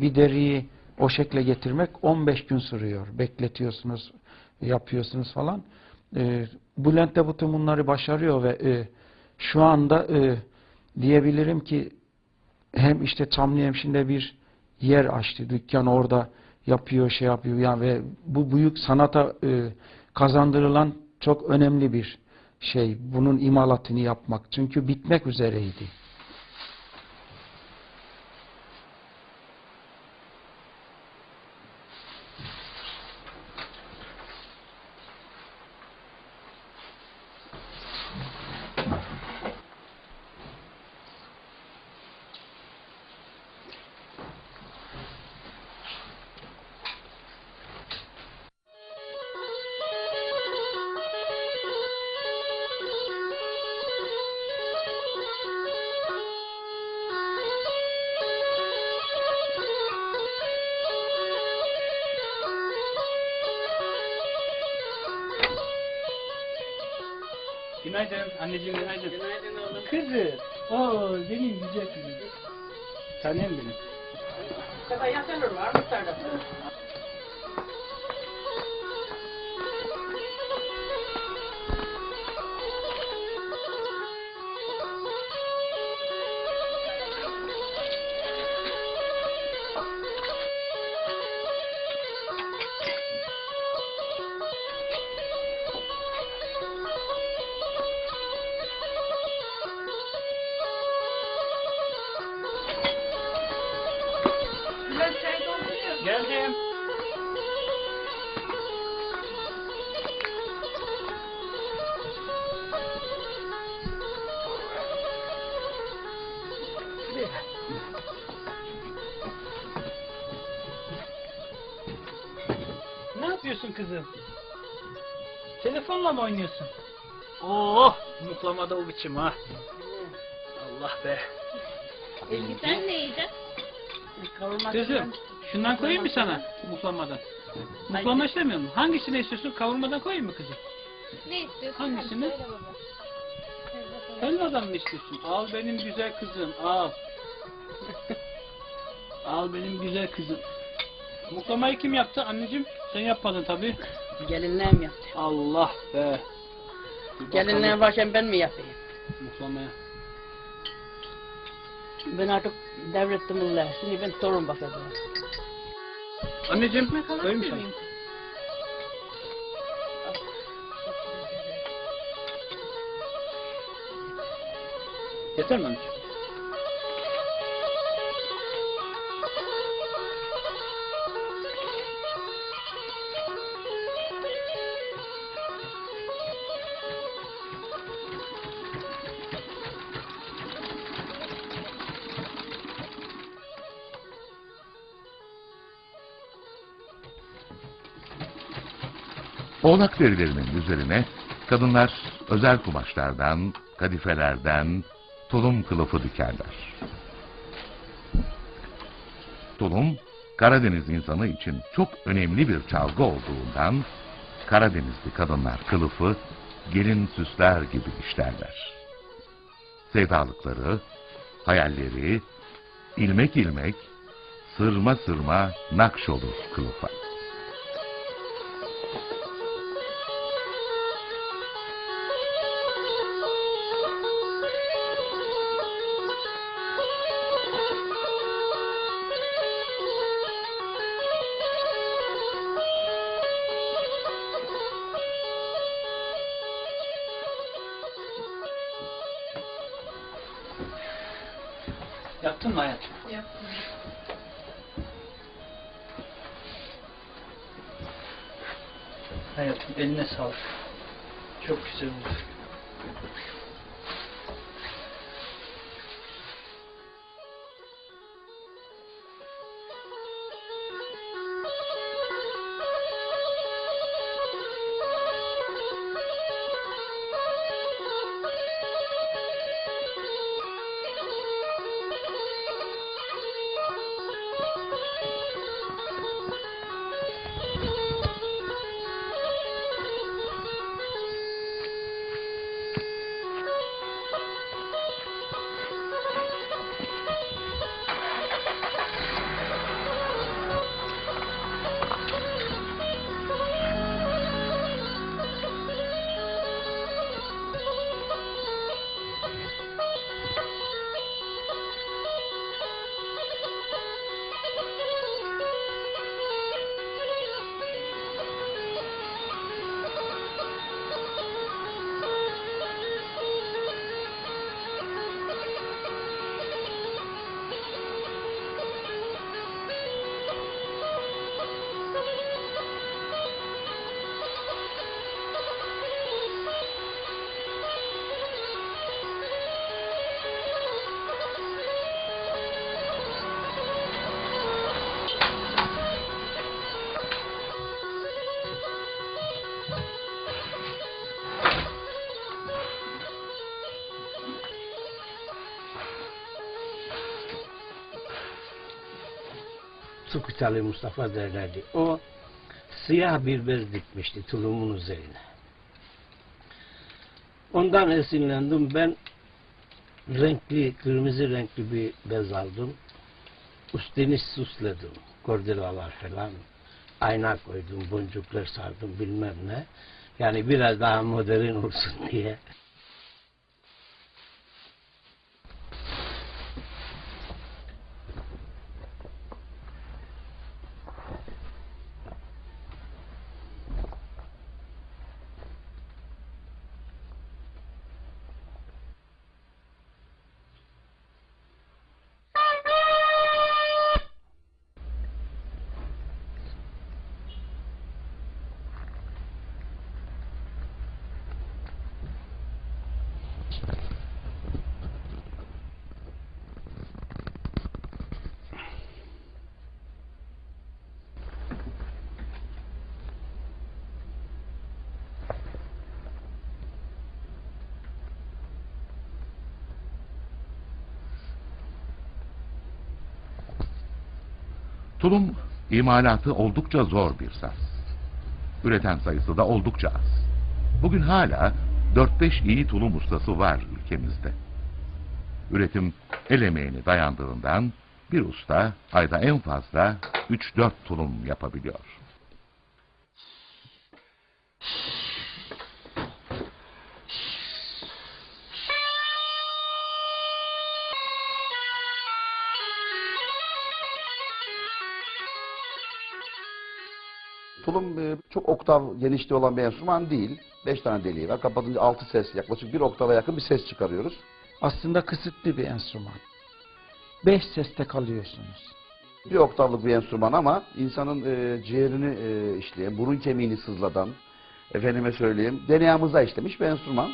bir deriyi o şekle getirmek 15 gün sürüyor. Bekletiyorsunuz, yapıyorsunuz falan. E, Bülent de bütün bunları başarıyor ve e, şu anda e, diyebilirim ki hem işte Çamlıhemşin'de bir yer açtı. Dükkan orada yapıyor, şey yapıyor. Yani ve bu büyük sanata e, kazandırılan çok önemli bir şey. Bunun imalatını yapmak. Çünkü bitmek üzereydi. Günaydın anneciğim günaydın. Günaydın oğlum. Kızı. Oo benim güzel kızım. Tanem benim. Kadar yakınır var mı? Kızım? Telefonla mı oynuyorsun? Oh, mutlamada o biçim ha. Allah be. Ezgi sen ne yiyeceksin? Kavurma Kızım, şundan koyayım mı sana muhlamadan? Muhlama istemiyor musun? Hangisini istiyorsun? Kavurmadan koyayım mı kızım? Ne istiyorsun? Hangisini? Söyle baba. Helvadan mı istiyorsun? Al benim güzel kızım, al. al benim güzel kızım. Muhlamayı kim yaptı anneciğim? Sen yapmadın tabii. Gelinlerim yaptı. Allah be. Bir bakalım varken ben mi yapayım? Muhlamaya. Ben artık devrettim bunları. Şimdi ben torun bakacağım. Anneciğim, mı sana? Yeter mi anneciğim? Oğlak derilerinin üzerine kadınlar özel kumaşlardan, kadifelerden tulum kılıfı dikerler. Tulum, Karadeniz insanı için çok önemli bir çalgı olduğundan Karadenizli kadınlar kılıfı gelin süsler gibi işlerler. Sevdalıkları, hayalleri, ilmek ilmek, sırma sırma nakş olur kılıfa. Yaptın mı hayatım? Yaptım. Hayatım eline sağlık. Çok güzel oldu. Sukutali Mustafa derlerdi. O siyah bir bez dikmişti tulumun üzerine. Ondan esinlendim. Ben renkli, kırmızı renkli bir bez aldım. Üstünü süsledim. Kordelalar falan. Ayna koydum, boncuklar sardım bilmem ne. Yani biraz daha modern olsun diye. Tulum imalatı oldukça zor bir saz. Üreten sayısı da oldukça az. Bugün hala 4-5 iyi tulum ustası var ülkemizde. Üretim el emeğine dayandığından bir usta ayda en fazla 3-4 tulum yapabiliyor. Tulum e, çok oktav genişliği olan bir enstrüman değil. 5 tane deliği var. Kapatınca 6 ses, yaklaşık bir oktava yakın bir ses çıkarıyoruz. Aslında kısıtlı bir enstrüman. Beş seste kalıyorsunuz. Bir oktavlık bir enstrüman ama insanın e, ciğerini e, işleyen, burun kemiğini sızladan, efendime söyleyeyim, DNA'mıza işlemiş bir enstrüman.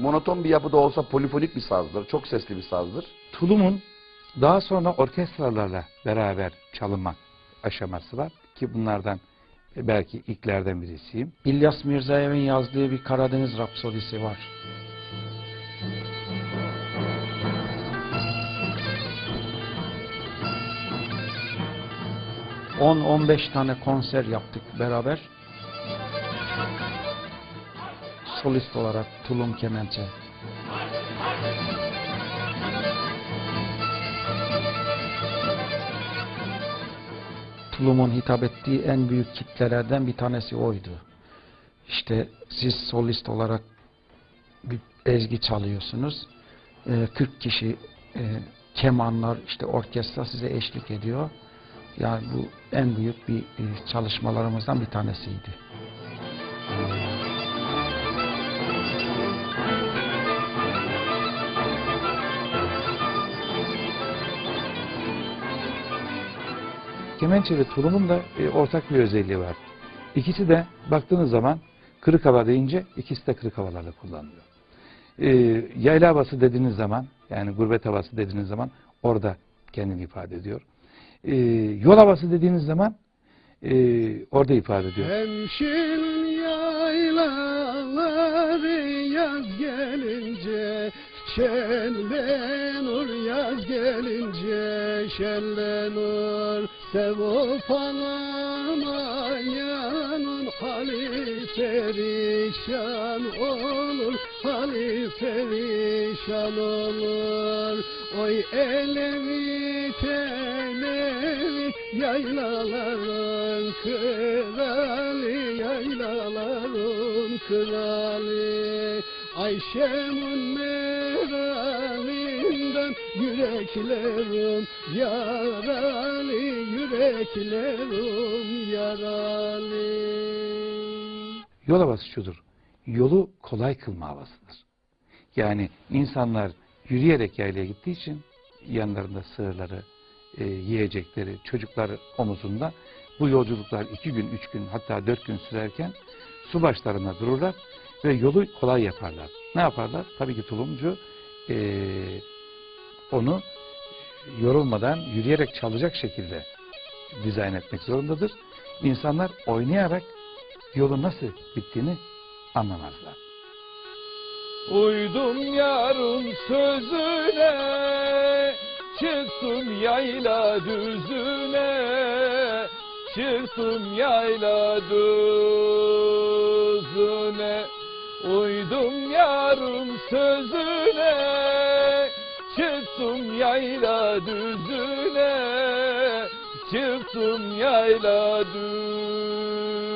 Monoton bir yapıda olsa polifonik bir sazdır, çok sesli bir sazdır. Tulumun daha sonra orkestralarla beraber çalınma aşaması var ki bunlardan belki ilklerden birisiyim. İlyas Mirzayev'in yazdığı bir Karadeniz Rapsodisi var. ...10-15 tane konser yaptık beraber. Solist olarak tulum kemençe. Tulumun hitap ettiği en büyük kitlelerden bir tanesi oydu. İşte siz solist olarak bir ezgi çalıyorsunuz. Ee, 40 kişi e, kemanlar, işte orkestra size eşlik ediyor. Yani bu en büyük bir e, çalışmalarımızdan bir tanesiydi. Kemençe ve tulumun da e, ortak bir özelliği var. İkisi de baktığınız zaman kırık hava deyince ikisi de kırık havalarda kullanılıyor. E, yayla havası dediğiniz zaman yani gurbet havası dediğiniz zaman orada kendini ifade ediyor. E, yol havası dediğiniz zaman e, orada ifade ediyor. Hemşin yaylaları yaz gelince Şenlenur yaz gelince şenlenur Sevop alamayanın hali perişan olur Hali perişan olur. Oy elevi televi yaylaların kralı yaylaların kralı meralinden yüreklerim yaralı yüreklerim yaralı Yol havası şudur. Yolu kolay kılma havasıdır. Yani insanlar yürüyerek yaylaya gittiği için yanlarında sığırları, e, yiyecekleri, çocuklar omuzunda bu yolculuklar iki gün, üç gün hatta dört gün sürerken su başlarına dururlar ve yolu kolay yaparlar. Ne yaparlar? Tabii ki tulumcu e, onu yorulmadan yürüyerek çalacak şekilde dizayn etmek zorundadır. İnsanlar oynayarak yolun nasıl bittiğini anlamazlar. Uydum yarın sözüne Çıktım yayla düzüne Çıktım yayla düzüne Uydum yarın sözüne Çıktım yayla düzüne Çıktım yayla düzüne.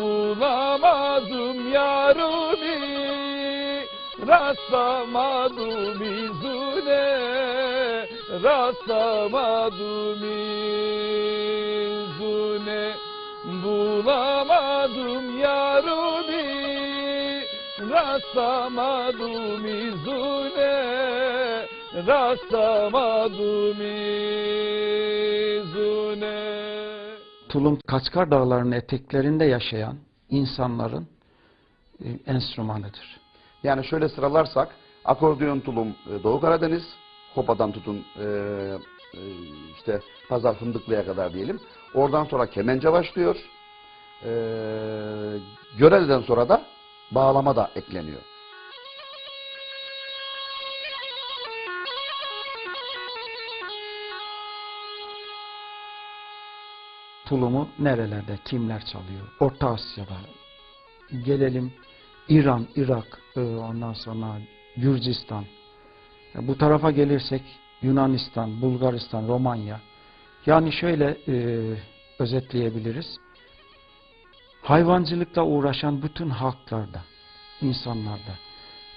Bulamadım yarimi Rastlamadım izine. Rastlamadım izine. Bulamadım yarimi Rastlamadım izine Rastlamadım izine Tulum Kaçkar Dağları'nın eteklerinde yaşayan insanların e, enstrümanıdır. Yani şöyle sıralarsak akordeon tulum e, Doğu Karadeniz, Kopa'dan tutun e, işte Pazar Fındıklı'ya kadar diyelim. Oradan sonra kemence başlıyor. E, Görele'den sonra da bağlama da ekleniyor. Tulumu nerelerde, kimler çalıyor? Orta Asya'da. Gelelim İran, Irak, e, ondan sonra Gürcistan. Ya Bu tarafa gelirsek Yunanistan, Bulgaristan, Romanya. Yani şöyle e, özetleyebiliriz. Hayvancılıkla uğraşan bütün halklarda, insanlarda.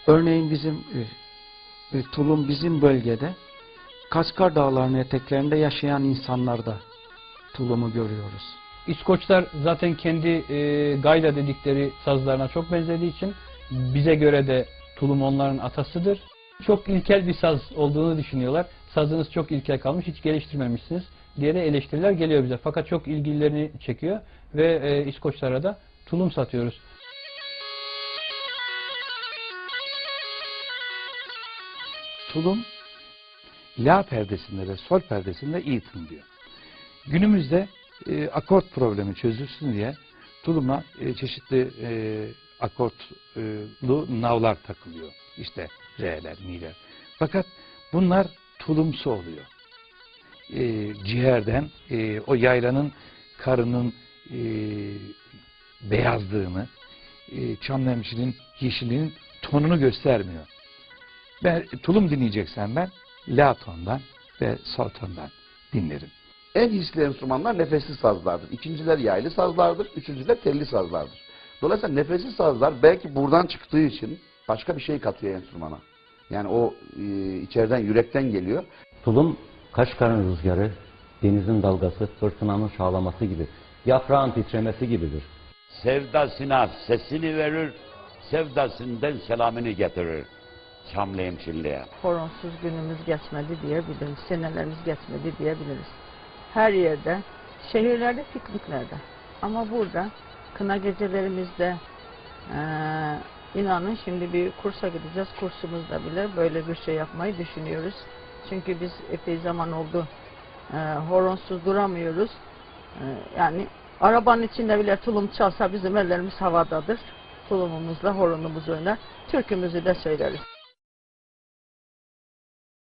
Örneğin bizim e, e, Tulum bizim bölgede Kaçkar Dağları'nın eteklerinde yaşayan insanlarda tulumu görüyoruz. İskoçlar zaten kendi e, gayla dedikleri sazlarına çok benzediği için bize göre de tulum onların atasıdır. Çok ilkel bir saz olduğunu düşünüyorlar. Sazınız çok ilkel kalmış, hiç geliştirmemişsiniz diye eleştiriler geliyor bize. Fakat çok ilgilerini çekiyor ve e, İskoçlara da tulum satıyoruz. Tulum la perdesinde ve sol perdesinde iyi tınlıyor. Günümüzde e, akort problemi çözülsün diye tuluma e, çeşitli e, akortlu navlar takılıyor. İşte re'ler, mi'ler. Fakat bunlar tulumsu oluyor. E, ciğerden e, o yaylanın karının e, beyazlığını, e, çamlemşinin yeşilliğinin tonunu göstermiyor. Ben tulum dinleyeceksen ben la tondan ve sol tondan dinlerim. En hisli enstrümanlar nefesli sazlardır. İkinciler yaylı sazlardır. Üçüncüler telli sazlardır. Dolayısıyla nefesli sazlar belki buradan çıktığı için başka bir şey katıyor enstrümana. Yani o e, içeriden, yürekten geliyor. Tulum Kaşgar'ın rüzgarı, denizin dalgası, fırtınanın çağlaması gibi, yaprağın titremesi gibidir. Sevdasına sesini verir, sevdasından selamını getirir. Çamlı hemşirliğe. Horonsuz günümüz geçmedi diyebiliriz. Senelerimiz geçmedi diyebiliriz. Her yerde, şehirlerde, pikniklerde. Ama burada kına gecelerimizde eee, inanın şimdi bir kursa gideceğiz. Kursumuzda bile böyle bir şey yapmayı düşünüyoruz. Çünkü biz epey zaman oldu eee, horonsuz duramıyoruz. Eee, yani arabanın içinde bile tulum çalsa bizim ellerimiz havadadır. Tulumumuzla horonumuzu oynar. Türkümüzü de söyleriz.